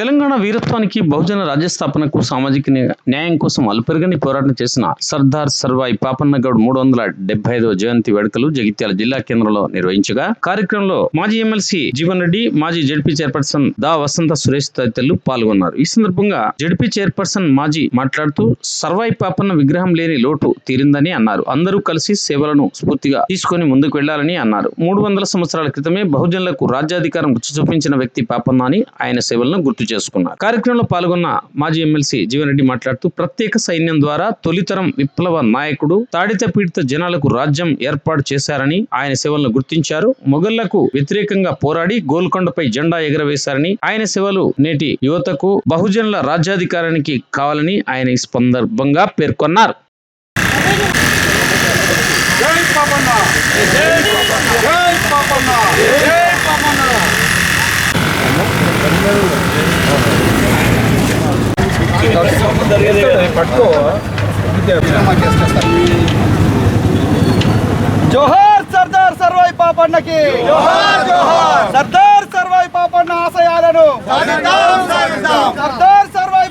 తెలంగాణ వీరత్వానికి బహుజన రాజ్య స్థాపనకు సామాజిక న్యాయం కోసం అలుపెరగని పోరాటం చేసిన సర్దార్ సర్వాయి పాపన్నగౌడ్ మూడు వందల డెబ్బై ఐదవ జయంతి వేడుకలు జగిత్యాల జిల్లా కేంద్రంలో నిర్వహించగా కార్యక్రమంలో మాజీ ఎమ్మెల్సీ జీవన్ రెడ్డి మాజీ జడ్పీ చైర్పర్సన్ దా వసంత సురేష్ తదితరులు పాల్గొన్నారు. ఈ సందర్భంగా జడ్పీ చైర్పర్సన్ మాజీ మాట్లాడుతూ సర్వాయి పాపన్న విగ్రహం లేని లోటు తీరిందని అన్నారు. అందరూ కలిసి సేవలను స్ఫూర్తిగా తీసుకొని ముందుకు వెళ్ళాలని అన్నారు. మూడు వందల సంవత్సరాల క్రితమే బహుజనులకు రాజ్యాధికారం రుచి చూపించిన వ్యక్తి పాపన్న అని ఆయన సేవలను గుర్తు చేసుకున్నారు. కార్యక్రమంలో పాల్గొన్న మాజీ ఎమ్మెల్సీ జీవన్ రెడ్డి మాట్లాడుతూ ప్రత్యేక సైన్యం ద్వారా తొలితరం విప్లవ నాయకుడు తాడిత పీడిత జనాలకు రాజ్యం ఏర్పాటు చేశారని ఆయన సేవలను గుర్తించారు. మొఘళ్ళకు వ్యతిరేకంగా పోరాడి గోల్కొండపై జెండా ఎగరవేశారని ఆయన సేవలు నేటి యువతకు బహుజనుల రాజ్యాధికారానికి కావాలని ఆయన ఈ సందర్భంగా పేర్కొన్నారు. జై పాపన్న! జై పాపన్న! జై పాపన్న! జోహార్ సర్దార్ సర్వాయి పాపన్నకి జోహార్ జోహార్ సర్దార్ సర్వాయి పాపన్న ఆశయాలను సర్దార్ సర్వాయి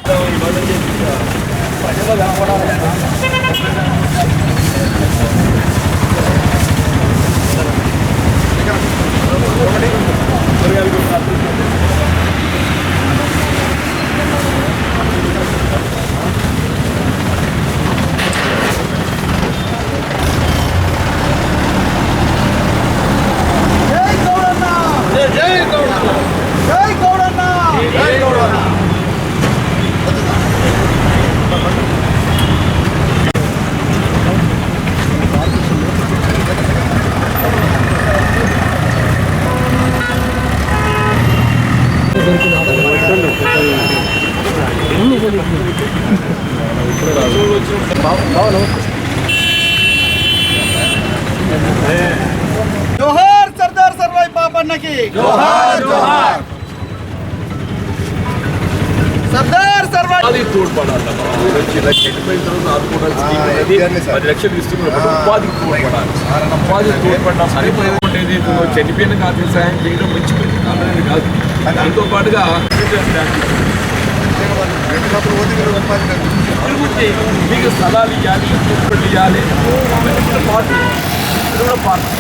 జై గౌడన్న జై గౌడన్న జై గౌడన్న జై గౌడన్న జోహార్ సర్దార్ సర్వాయి పాపన్నకి జోహార్ జోహార్ సర్దార్ సర్వాయి అది తోడ్పడాలి చిన్న చనిపోయిన తర్వాత ఆదుకోవడానికి స్కీమ్ అనేది పది లక్షలు ఇస్తున్నారు ఉపాధికి తోడ్పడాలి. ఏదైతే చనిపోయిన కాదు సాయం చేయడం మంచి కాదని కాదు. దాంతో పాటుగా మీకు స్థలాలు ఇవ్వాలి పెట్టుబడులు ఇవ్వాలి. పార్టీ కూడా పార్టీ.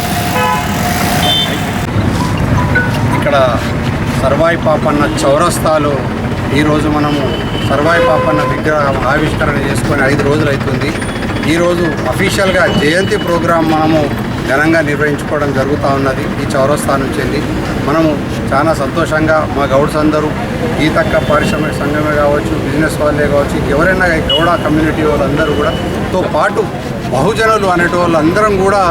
ఇక్కడ సర్వాయి పాపన్న చౌరస్తాలో ఈరోజు మనము సర్వాయి పాపన్న విగ్రహం ఆవిష్కరణ చేసుకొని ఐదు రోజులు అవుతుంది. ఈరోజు అఫీషియల్గా జయంతి ప్రోగ్రాం మనము ఘనంగా నిర్వహించుకోవడం జరుగుతూ ఉన్నది. ఈ చౌరస్తా నుంచి మనము చాలా సంతోషంగా మా గౌడ్స్ అందరూ ఈతక్క పారిశ్రామిక సంఘమే కావచ్చు బిజినెస్ వాళ్ళే కావచ్చు ఎవరైనా గౌడ కమ్యూనిటీ వాళ్ళందరూ కూడా తో పాటు బహుజనులు అనేటి వాళ్ళందరం కూడా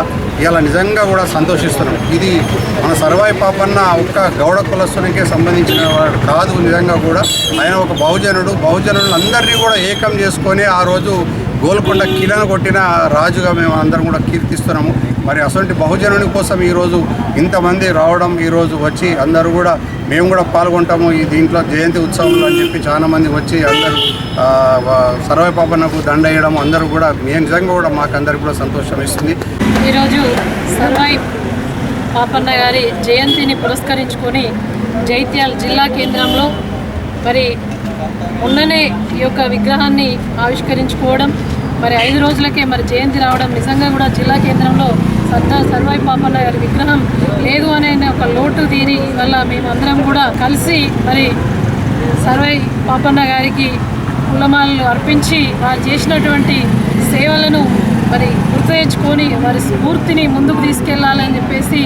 ఇలా నిజంగా కూడా సంతోషిస్తున్నాం. ఇది మన సర్వాయి పాపన్న ఒక్క గౌడ కులస్తునికే సంబంధించిన వాడు కాదు నిజంగా కూడా. ఆయన ఒక బహుజనుడు. బహుజనులు అందరినీ కూడా ఏకం చేసుకొని ఆ రోజు గోల్కొండ కిలను కొట్టిన రాజుగా మేము అందరం కూడా కీర్తిస్తున్నాము. మరి అసలు బహుజనుని కోసం ఈరోజు ఇంతమంది రావడం ఈరోజు వచ్చి అందరూ కూడా మేము కూడా పాల్గొంటాము. ఈ దీంట్లో జయంతి ఉత్సవంలో అని చెప్పి చాలామంది వచ్చి అందరూ సర్వే సర్వాయి పాపన్నకు దండ వేయడం అందరూ కూడా మేము నిజంగా కూడా మాకు అందరికి కూడా సంతోషం ఇస్తుంది. ఈరోజు సర్వై పాపన్న గారి జయంతిని పురస్కరించుకొని జైత్యాల జిల్లా కేంద్రంలో మరి మొన్ననే ఈ యొక్క విగ్రహాన్ని ఆవిష్కరించుకోవడం మరి ఐదు రోజులకే మరి జయంతి రావడం నిజంగా కూడా జిల్లా కేంద్రంలో సర్దార్ సర్వాయి పాపన్న గారి విగ్రహం లేదు అనే ఒక లోటు తీరి వల్ల మేమందరం కూడా కలిసి మరి సర్వై పాపన్న గారికి కులమాలను అర్పించి వారు చేసినటువంటి సేవలను మరి గుర్తు తెచ్చుకొని వారి స్ఫూర్తిని ముందుకు తీసుకెళ్ళాలని చెప్పేసి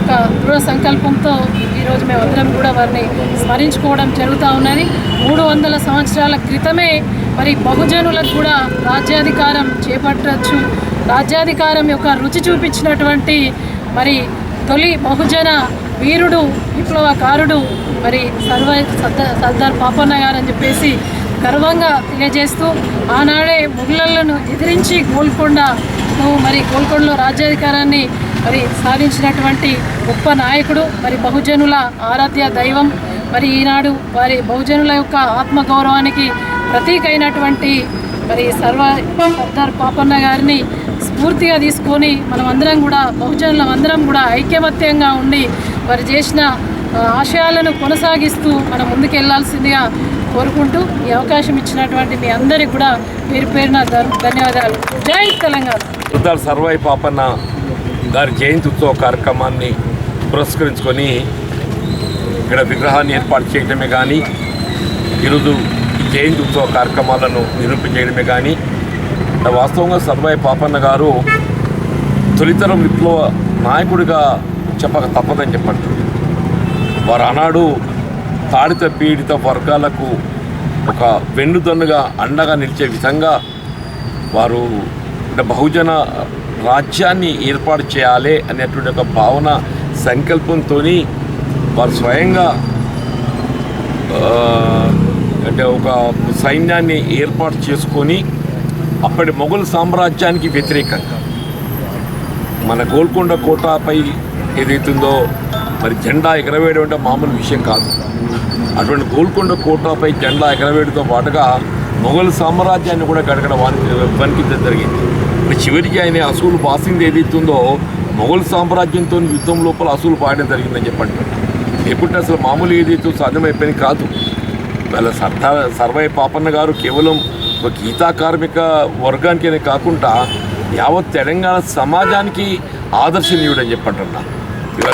ఒక దృఢ సంకల్పంతో ఈరోజు మేము అందరం కూడా వారిని స్మరించుకోవడం జరుగుతూ ఉన్నది. మూడు వందల సంవత్సరాల క్రితమే మరి బహుజనులకు కూడా రాజ్యాధికారం చేపట్టవచ్చు. రాజ్యాధికారం యొక్క రుచి చూపించినటువంటి మరి తొలి బహుజన వీరుడు విప్లవకారుడు మరి సర్వ సర్దార్ పాపన్న గారు అని చెప్పేసి గర్వంగా తెలియజేస్తూ ఆనాడే ముగ్గులను ఎదిరించి గోల్కొండ మరి గోల్కొండలో రాజ్యాధికారాన్ని మరి సాధించినటువంటి గొప్ప నాయకుడు మరి బహుజనుల ఆరాధ్య దైవం. మరి ఈనాడు వారి బహుజనుల యొక్క ఆత్మగౌరవానికి ప్రతీక అయినటువంటి మరి సర్వ సర్దార్ పాపన్న గారిని స్ఫూర్తిగా తీసుకొని మనం అందరం కూడా బహుజనులం అందరం కూడా ఐక్యమత్యంగా ఉండి వారు చేసిన ఆశయాలను కొనసాగిస్తూ మనం ముందుకెళ్ళాల్సిందిగా కోరుకుంటూ ఈ అవకాశం ఇచ్చినటువంటి మీ అందరికీ కూడా పేరు పేరున ధన్యవాదాలు. జై తెలంగాణ. సర్దార్ సర్వాయి పాపన్న గారి జయంతి ఉత్సవ కార్యక్రమాన్ని పురస్కరించుకొని ఇక్కడ విగ్రహాన్ని ఏర్పాటు చేయడమే కానీ ఈరోజు జయంతి ఉత్సవ కార్యక్రమాలను నిరూపించేయడమే కానీ వాస్తవంగా సర్వాయి పాపన్న గారు తొలితరం విప్లవ నాయకుడిగా చెప్పక తప్పదని చెప్పండి. వారు ఆనాడు తాడిత పీడిత వర్గాలకు ఒక వెన్నుదన్నుగా అండగా నిలిచే విధంగా వారు అంటే బహుజన రాజ్యాన్ని ఏర్పాటు చేయాలి అనేటువంటి ఒక భావన సంకల్పంతో వారు స్వయంగా అంటే ఒక సైన్యాన్ని ఏర్పాటు చేసుకొని అప్పటి మొఘల్ సామ్రాజ్యానికి వ్యతిరేకంగా మన గోల్కొండ కోటపై ఏదైతుందో మరి జెండా ఎగరవేయడం అంటే మామూలు విషయం కాదు. అటువంటి గోల్కొండ కోటపై జెండా ఎగరవేయడంతో పాటుగా మొఘల్ సామ్రాజ్యాన్ని కూడా గడగడ వాని వణికించడం జరిగింది. మరి చివరికి ఆయన అసూలు బాసింది ఏదైతుందో మొఘల్ సామ్రాజ్యంతో యుద్ధం లోపల అసూలు పాడడం జరిగిందని చెప్పండి. లేకుంటే అసలు మామూలు ఏదైతే సాధ్యమైపోయింది కాదు. వాళ్ళ సర్దార్ సర్వై పాపన్న గారు కేవలం ఒక గీతా కార్మిక వర్గానికనే కాకుండా యావత్ తెలంగాణ సమాజానికి ఆదర్శనీయుడని చెప్పంటున్నా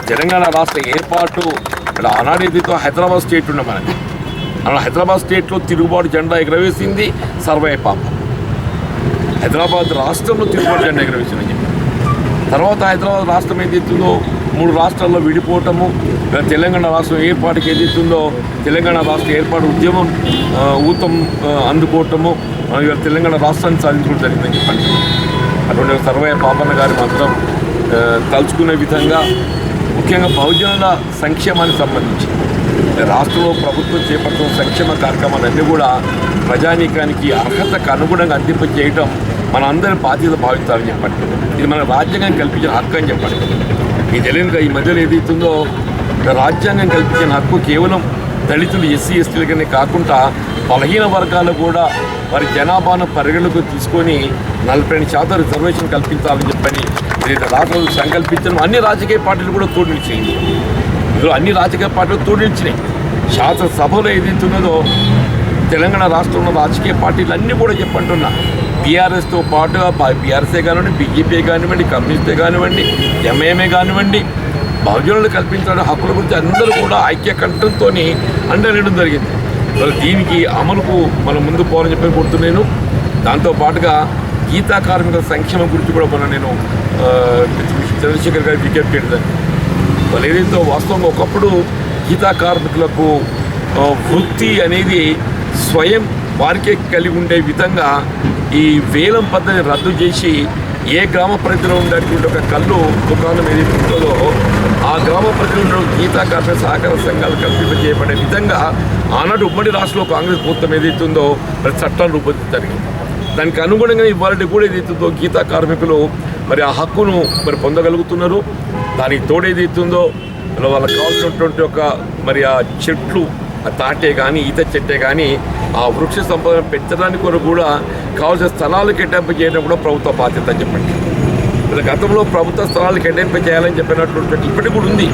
తెలంగాణ రాష్ట్ర ఏర్పాటు ఇక్కడ ఆనాడు హైదరాబాద్ స్టేట్ ఉండే మనకి అలా హైదరాబాద్ స్టేట్లో తిరుగుబాటు జెండా ఎగరవేసింది సర్వే పాప. హైదరాబాద్ రాష్ట్రంలో తిరుగుబాటు జెండా ఎగరవేసిందని చెప్పి తర్వాత హైదరాబాద్ రాష్ట్రం ఏదైతుందో మూడు రాష్ట్రాల్లో విడిపోవటము తెలంగాణ రాష్ట్రం ఏర్పాటుకి ఏదైతుందో తెలంగాణ రాష్ట్ర ఏర్పాటు ఉద్యమం ఊతం అందుకోవటము ఇవాళ తెలంగాణ రాష్ట్రాన్ని సాధించుకోవడం జరిగిందని చెప్పండి. అటువంటి ఒక సర్వయ్య పాపన్న గారి మాత్రం తలుచుకునే విధంగా ముఖ్యంగా బహుజనుల సంక్షేమానికి సంబంధించి రాష్ట్రంలో ప్రభుత్వం చేపడుతున్న సంక్షేమ కార్యక్రమాలన్నీ కూడా ప్రజానీకానికి అర్హతకు అనుగుణంగా అందింప చేయటం మన అందరి బాధ్యత భావిస్తారని చెప్పండి ఇది మన రాజ్యాంగం కల్పించిన హక్కు అని చెప్పండి ఈ తెలియని ఈ మధ్యలో ఏదైతుందో రాజ్యాంగం కల్పించిన హక్కు కేవలం దళితులు ఎస్సీ ఎస్టీలకనే కాకుండా బలహీన వర్గాలు కూడా వారి జనాభాను పరిగణలోకి తీసుకొని నలభై రెండు శాతం రిజర్వేషన్ కల్పించాలని చెప్పని ఏదైతే రాష్ట్రం సంకల్పించడం అన్ని రాజకీయ పార్టీలు కూడా తోడు నిలిచాయి ఇందులో అన్ని రాజకీయ పార్టీలు తోడు నిలిచినాయి. శాసనసభలో ఏదైతే ఉన్నదో తెలంగాణ రాష్ట్రంలో రాజకీయ పార్టీలు అన్నీ కూడా చెప్పంటున్నా. బీఆర్ఎస్తో పాటుగా బీఆర్ఎస్ఏ కానివ్వండి బీజేపీ కానివ్వండి కమ్యూనిస్టే కానివ్వండి ఎంఐఎంఏ కానివ్వండి బహుజనులు కల్పించిన హక్కుల గురించి అందరూ కూడా ఐక్యకంఠంతో అండలేయడం జరిగింది. మరి దీనికి అమలుకు మనం ముందు పోవాలని చెప్పి కోరుతున్నాను. దాంతో పాటుగా గీతా కార్మికుల సంక్షేమం గురించి కూడా మన నేను చంద్రశేఖర్ గారి విజ్ఞప్తి చేయడం వాళ్ళు ఏదైతే వాస్తవంగా ఒకప్పుడు గీతా కార్మికులకు వృత్తి అనేది స్వయం వారికే కలిగి ఉండే విధంగా ఈ వేలం పద్ధతిని రద్దు చేసి ఏ గ్రామ పరిధిలో ఉండేటువంటి ఒక కళ్ళు దుకాణం ఏదైతే ఉంటుందో ఆ గ్రామ పరిధిలో గీతా కార్మిక సహకార సంఘాలు కల్పింప చేయబడే విధంగా ఆనాడు ఉమ్మడి రాష్ట్రంలో కాంగ్రెస్ ప్రభుత్వం ఏదైతుందో ప్రతి చట్టాలు రూపొందించడం జరిగింది దానికి అనుగుణంగా ఇవాళ కూడా ఏదైతుందో గీతా కార్మికులు మరి ఆ హక్కును మరి పొందగలుగుతున్నారు. దానికి తోడేదైతుందో వాళ్ళకి కావాల్సినటువంటి ఒక మరి ఆ చెట్లు ఆ తాటే కానీ ఈత చెట్టే కానీ ఆ వృక్ష సంపదను పెంచడానికి కొరకు కూడా కావాల్సిన స్థలాలు కేటాయింపు చేయడం కూడా ప్రభుత్వ బాధ్యత అని చెప్పండి. ఇలా గతంలో ప్రభుత్వ స్థలాలు కేటాయింపు చేయాలని చెప్పినటువంటి ఇప్పటికి కూడా ఉంది.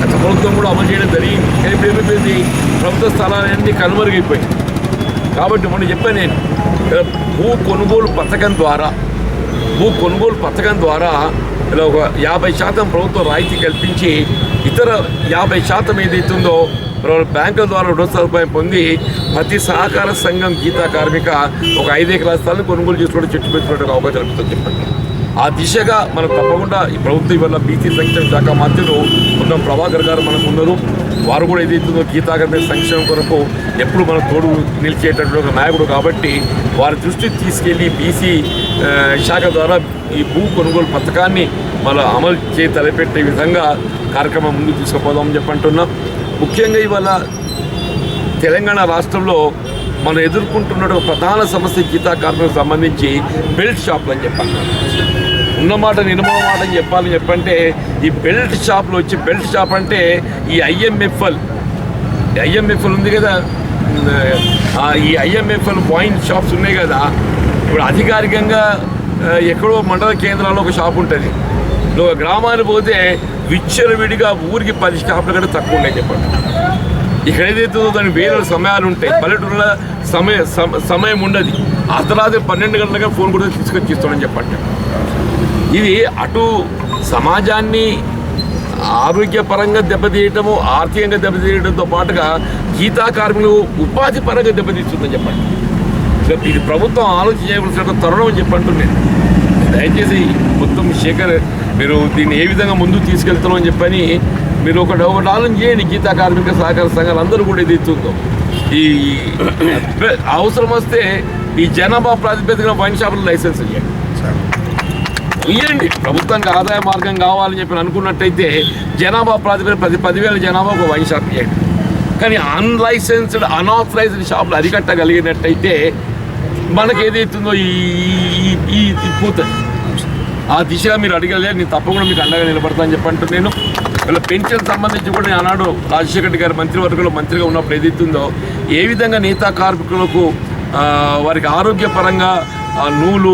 గత ప్రభుత్వం కూడా అమలు చేయడం జరిగింది. కానీ ఇప్పుడు ఏమైపోయింది? ప్రభుత్వ స్థలాలన్నీ కనుమరుగైపోయాయి కాబట్టి మొన్న చెప్పాను నేను భూ కొనుగోలు పథకం ద్వారా భూ కొనుగోలు పథకం ద్వారా ఇలా ఒక యాభై శాతం ప్రభుత్వం రాయితీ కల్పించి ఇతర యాభై శాతం ఏదైతుందో బ్యాంకుల ద్వారా రుణ సదుపాయం పొంది ప్రతి సహకార సంఘం గీతా కార్మిక ఒక ఐదు ఎకరాల స్థలాన్ని కొనుగోలు చేసుకోవడం చెట్టు పెట్టుకోవడం అవకాశం కల్పిస్తుంది. చెప్పండి. ఆ దిశగా మనం తప్పకుండా ఈ ప్రభుత్వం ఇవాళ బీసీ సంక్షేమ శాఖ మంత్రులు ఉన్న ప్రభాకర్ గారు మనకు ఉన్నారు. వారు కూడా ఏదైతుందో గీతాకర్మ సంక్షేమం కొరకు ఎప్పుడు మన తోడు నిలిచేటటువంటి ఒక నాయకుడు కాబట్టి వారి దృష్టికి తీసుకెళ్ళి బీసీ శాఖ ద్వారా ఈ భూ కొనుగోలు పథకాన్ని మన అమలు చే తలపెట్టే విధంగా కార్యక్రమం ముందు తీసుకుపోదామని చెప్పంటున్నాం ముఖ్యంగా ఇవాళ తెలంగాణ రాష్ట్రంలో మనం ఎదుర్కొంటున్న ఒక ప్రధాన సమస్య గీతా కార్మికులకు సంబంధించి బెల్ట్ షాపులు అని చెప్పాలి ఉన్నమాట నినమో మాట అని చెప్పాలని చెప్పంటే ఈ బెల్ట్ షాప్లో వచ్చి బెల్ట్ షాప్ అంటే ఈ ఐఎంఎఫ్ఎల్. ఐఎంఎఫ్ఎల్ ఉంది కదా ఈ ఐఎంఎఫ్ఎల్ పాయింట్ షాప్స్ ఉన్నాయి కదా ఇప్పుడు అధికారికంగా ఎక్కడో మండల కేంద్రాల్లో ఒక షాప్ ఉంటుంది. నువ్వు ఒక గ్రామానికి పోతే విచ్చలవిడిగా ఊరికి పది స్టాప్లు కంటే తక్కువ ఉన్నాయి చెప్పండి. ఇక్కడ ఏదైతే దానికి వేరే సమయాలు ఉంటాయి. పల్లెటూరులో సమయ సమ- సమయం ఉండదు. అర్ధరాత్రి పన్నెండు గంటలకే ఫోన్ కూడా తీసుకొచ్చి ఇస్తామని చెప్పండి. ఇది అటు సమాజాన్ని ఆరోగ్యపరంగా దెబ్బతీయటము ఆర్థికంగా దెబ్బతీయడంతో పాటుగా గీతా కార్మికులు ఉపాధి పరంగా దెబ్బతీస్తుందని చెప్పండి. ఇది ప్రభుత్వం ఆలోచన చేయవలసిన తరుణం అని చెప్పంటూ దయచేసి మొత్తం శేఖర్ మీరు దీన్ని ఏ విధంగా ముందుకు తీసుకెళ్తున్నాం అని చెప్పని మీరు ఒక ఒకటి ఆలోచన చేయండి. గీతా కార్మిక సహకార సంఘాలు అందరూ కూడా ఇది ఈ అవసరం వస్తే ఈ జనాభా ప్రాతిపదికన వైన్ షాపులు లైసెన్స్ ఇవ్వండి ఇవ్వండి ప్రభుత్వానికి ఆదాయ మార్గం కావాలని చెప్పి అనుకున్నట్టయితే జనాభా ప్రాతిపదిక ప్రతి పదివేల జనాభా ఒక వైన్ షాప్ ఇవ్వండి కానీ అన్లైసెన్స్డ్ అన్ఆథరైజ్డ్ షాపులు అరికట్టగలిగినట్టయితే మనకి ఏదైతుందో ఈ ఈ- ఈ పోతుంది ఆ దిశగా మీరు అడగలేదు నేను తప్పకుండా మీకు అండగా నిలబడతా అని చెప్పంటూ నేను. వీళ్ళ పెన్షన్ సంబంధించి కూడా నేను ఆనాడు రాజశేఖర్ రెడ్డి గారు మంత్రివర్గంలో మంత్రిగా ఉన్నప్పుడు ఏదైతుందో ఏ విధంగా నేతా కార్మికులకు వారికి ఆరోగ్యపరంగా ఆ, నూలు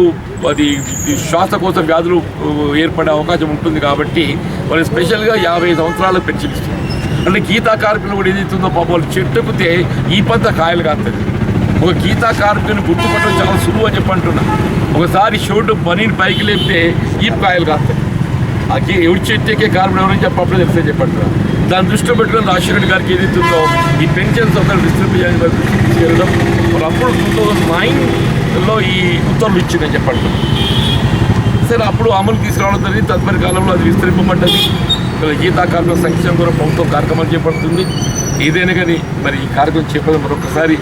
అది శ్వాసకోశ వ్యాధులు ఏర్పడే అవకాశం ఉంటుంది కాబట్టి వాళ్ళు స్పెషల్గా యాభై సంవత్సరాలకు పెన్షన్ ఇస్తుంది అంటే గీతా కార్మికులు కూడా ఏదైతుందో పాపం వాళ్ళు చెట్టుకుతే ఈ పంత కాయలు కాస్తుంది ఒక గీతా కార్మికుని గుర్తుపట్టడం చాలా సులువు అని చెప్పంటున్నా ఒకసారి షోటు పనిని పైకి లేపితే ఈ కాయలు కాస్తాయి ఆ ఎవరి చెట్టుకే కార్మికుడు ఎవరైనా చెప్పప్పుడు తెలిసే చెప్పంటున్నా దాని దృష్టిలో పెట్టుకుని రాజశేఖర్ గారికి ఏదైతుందో ఈ పెన్షన్స్ ఒకరు విస్తృతి చేయడం మరి అప్పుడు టూ థౌజండ్ నైన్లో ఈ ఉత్తర్వులు ఇచ్చిందని చెప్పండి. సరే అప్పుడు అమలు తీసుకురావడం జరిగింది. తదుపరి కాలంలో అది విస్తరింపబడ్డది. ఇక్కడ గీతా కార్మిక సంక్షేమ కూడా ప్రభుత్వం కార్యక్రమాలు చేపడుతుంది. ఏదైనా కానీ మరి ఈ కార్యక్రమం చేపడం మరొకసారి.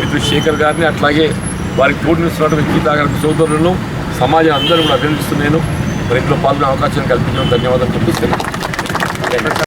మిత్రుడు శేఖర్ గారిని అట్లాగే వారికి పోటీనిస్తున్నటువంటి గీతా కార్మిక సోదరులను సమాజం అందరూ కూడా అభినందిస్తున్నాను. మరి ఇంట్లో పాల్గొనే అవకాశం కల్పించడం ధన్యవాదాలు. చూపిస్తున్నాను